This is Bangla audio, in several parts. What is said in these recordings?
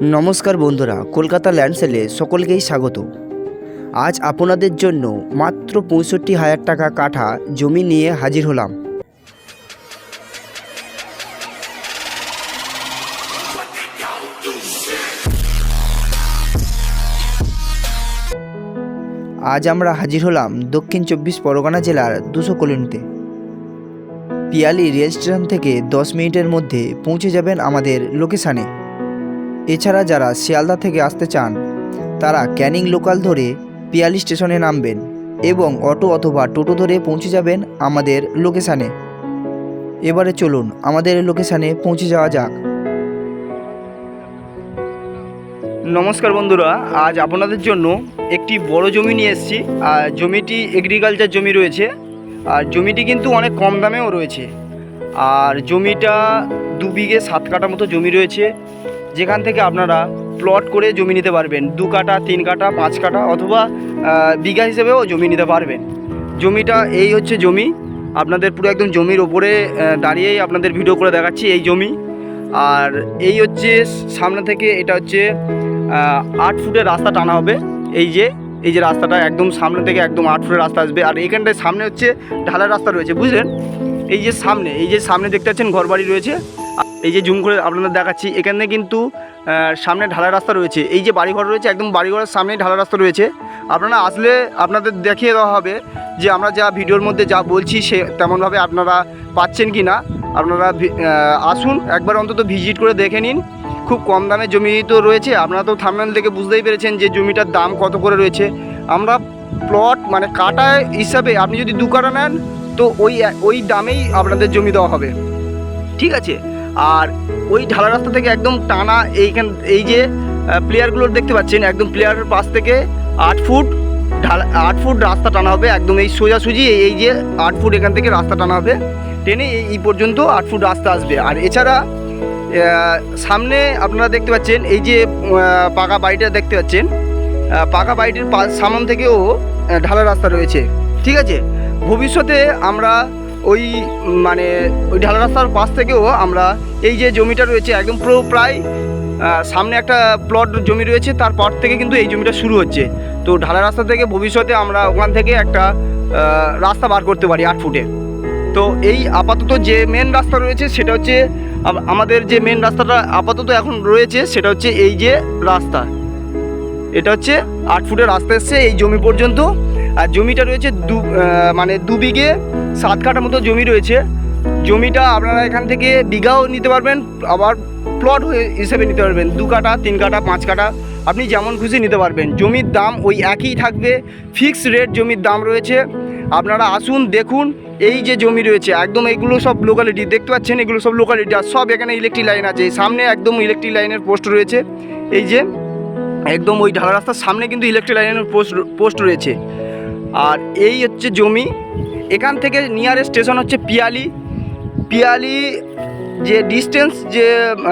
নমস্কার বন্ধুরা, কলকাতা ল্যান্ডসেলে সকলকেই স্বাগত। আজ আপনাদের জন্য মাত্র পঁয়ষট্টি হাজার টাকা কাঠা জমি নিয়ে হাজির হলাম। আজ আমরা হাজির হলাম দক্ষিণ চব্বিশ পরগনা জেলার দুশো কলোনিতে। পিয়ালি রেল স্টেশন থেকে দশ মিনিটের মধ্যে পৌঁছে যাবেন আমাদের লোকেশানে। এছাড়া যারা শিয়ালদা থেকে আসতে চান, তারা ক্যানিং লোকাল ধরে পিয়ালি স্টেশনে নামবেন এবং অটো অথবা টোটো ধরে পৌঁছে যাবেন আমাদের লোকেশানে। এবারে চলুন, আমাদের লোকেশানে পৌঁছে যাওয়া যাক। নমস্কার বন্ধুরা, আজ আপনাদের জন্য একটি বড় জমি নিয়ে এসেছি। আর জমিটি এগ্রিকালচার জমি রয়েছে। আর জমিটি কিন্তু অনেক কম দামেও রয়েছে। আর জমিটা দু বিঘে সাত কাটা মতো জমি রয়েছে। যেখান থেকে আপনারা প্লট করে জমি নিতে পারবেন। দু কাটা, তিন কাটা, পাঁচ কাটা অথবা বিঘা হিসেবেও জমি নিতে পারবেন। জমিটা, এই হচ্ছে জমি। আপনাদের পুরো একদম জমির ওপরে দাঁড়িয়েই আপনাদের ভিডিও করে দেখাচ্ছি এই জমি। আর এই হচ্ছে সামনে থেকে এটা হচ্ছে আট ফুটের রাস্তা টানা হবে। এই যে এই যে রাস্তাটা একদম সামনে থেকে একদম আট ফুটের রাস্তা আসবে। আর এখানটায় সামনে হচ্ছে ঢালাই রাস্তা রয়েছে, বুঝলেন? এই যে সামনে, এই যে সামনে দেখতে পাচ্ছেন ঘরবাড়ি রয়েছে। এই যে জুম করে আপনাদের দেখাচ্ছি, এখানে কিন্তু সামনে ঢালাই রাস্তা রয়েছে। এই যে বাড়িঘর রয়েছে, একদম বাড়িঘরের সামনেই ঢালা রাস্তা রয়েছে। আপনারা আসলে আপনাদের দেখিয়ে দেওয়া হবে যে আমরা যা ভিডিওর মধ্যে যা বলছি, সে তেমনভাবে আপনারা পাচ্ছেন কি না। আপনারা আসুন, একবার অন্তত ভিজিট করে দেখে নিন। খুব কম দামে জমি তো রয়েছে। আপনারা তো থামনেল থেকে বুঝতেই পেরেছেন যে জমিটার দাম কত করে রয়েছে। আমরা প্লট মানে কাটা হিসাবে আপনি যদি দু কাটা নেন, তো ওই ওই দামেই আপনাদের জমি দেওয়া হবে। ঠিক আছে? আর ওই ঢালা রাস্তা থেকে একদম টানা এইখান, এই যে প্লেয়ারগুলো দেখতে পাচ্ছেন, একদম প্লেয়ারের পাশ থেকে আট ফুট ঢালা, আট ফুট রাস্তা টানা হবে, একদম এই সোজাসুজি এই- যে আট ফুট এখান থেকে রাস্তা টানা হবে, টেনে এই পর্যন্ত আট ফুট রাস্তা আসবে। আর এছাড়া সামনে আপনারা দেখতে পাচ্ছেন, এই যে পাকা বাড়িটা দেখতে পাচ্ছেন পাকা বাড়িটির সামন থেকেও ঢালা রাস্তা রয়েছে। ঠিক আছে? ভবিষ্যতে আমরা ওই মানে ওই ঢালা রাস্তার পাশ থেকেও আমরা এই যে জমিটা রয়েছে একদম পুরো প্রায় সামনে একটা প্লট জমি রয়েছে তারপর থেকে কিন্তু এই জমিটা শুরু হচ্ছে। তো ঢালা রাস্তা থেকে ভবিষ্যতে আমরা ওখান থেকে একটা রাস্তা বার করতে পারি আট ফুটে। তো এই আপাতত যে মেন রাস্তা রয়েছে সেটা হচ্ছে আমাদের যে মেন রাস্তাটা আপাতত এখন রয়েছে সেটা হচ্ছে এই যে রাস্তা। এটা হচ্ছে আট ফুটের রাস্তা এসছে এই জমি পর্যন্ত। আর জমিটা রয়েছে দু মানে দু বিঘে সাত কাঠা মতো জমি রয়েছে। জমিটা আপনারা এখান থেকে বিঘাও নিতে পারবেন, আবার প্লট হিসেবে নিতে পারবেন। দু কাঠা, তিন কাঠা, পাঁচ কাঠা, আপনি যেমন খুশি নিতে পারবেন। জমির দাম ওই একই থাকবে ফিক্সড রেট জমির দাম রয়েছে। আপনারা আসুন, দেখুন, এই যে জমি রয়েছে, একদম এগুলো সব লোকালিটি দেখতে পাচ্ছেন এগুলো সব লোকালিটি আর সব এখানে ইলেকট্রিক লাইন আছে। সামনে একদম ইলেকট্রিক লাইনের পোস্ট রয়েছে। এই যে, একদম ওই ঢালা রাস্তার সামনে কিন্তু ইলেকট্রিক লাইনের পোস্ট পোস্ট রয়েছে। আর এই হচ্ছে জমি। এখান থেকে নিয়ারেস্ট স্টেশন হচ্ছে পিয়ালি। পিয়ালি যে ডিস্টেন্স যে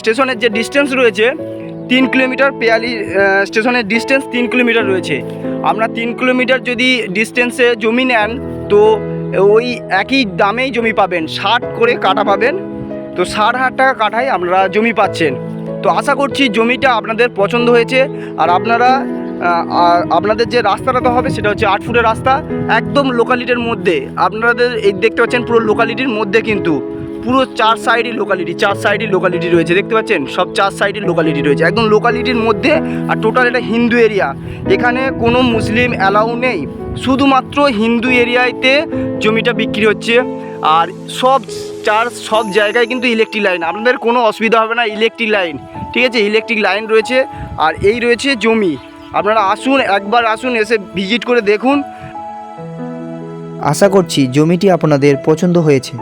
স্টেশনের যে ডিস্টেন্স রয়েছে, তিন কিলোমিটার পিয়ালি স্টেশনের ডিস্টেন্স তিন কিলোমিটার রয়েছে। আমরা তিন কিলোমিটার যদি ডিস্টেন্সে জমি নেন, তো ওই একই দামেই জমি পাবেন। ষাট করে কাটা পাবেন। তো ষাট হাজার টাকা কাঠায় আপনারা জমি পাচ্ছেন। তো আশা করছি জমিটা আপনাদের পছন্দ হয়েছে। আর আপনারা আপনাদের যে রাস্তাটা তো হবে সেটা হচ্ছে আট ফুটের রাস্তা, একদম লোকালিটির মধ্যে। আপনাদের এই দেখতে পাচ্ছেন পুরো লোকালিটির মধ্যে কিন্তু পুরো চার সাইডই লোকালিটি চার সাইডই লোকালিটি রয়েছে। দেখতে পাচ্ছেন? সব চার সাইডই লোকালিটি রয়েছে। একদম লোকালিটির মধ্যে আর টোটাল এটা হিন্দু এরিয়া এখানে কোনো মুসলিম অ্যালাউ নেই। শুধুমাত্র হিন্দু এরিয়াতে জমিটা বিক্রি হচ্ছে। আর সব চার, সব জায়গায় কিন্তু ইলেকট্রিক লাইন আপনাদের কোনো অসুবিধা হবে না ইলেকট্রিক লাইন ঠিক আছে? ইলেকট্রিক লাইন রয়েছে। আর এই রয়েছে জমি। আপনারা আসুন, একবার আসুন, এসে ভিজিট করে দেখুন। আশা করছি জমিটি আপনাদের পছন্দ হয়েছে।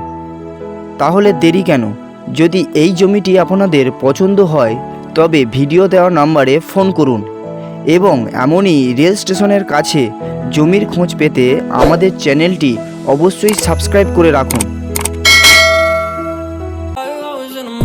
তাহলে দেরি কেন? যদি এই জমিটি আপনাদের পছন্দ হয়, তবে ভিডিও দেওয়া নাম্বারে ফোন করুন। এবং এমনই রেল স্টেশনের কাছে জমির খোঁজ পেতে আমাদের চ্যানেলটি অবশ্যই সাবস্ক্রাইব করে রাখুন।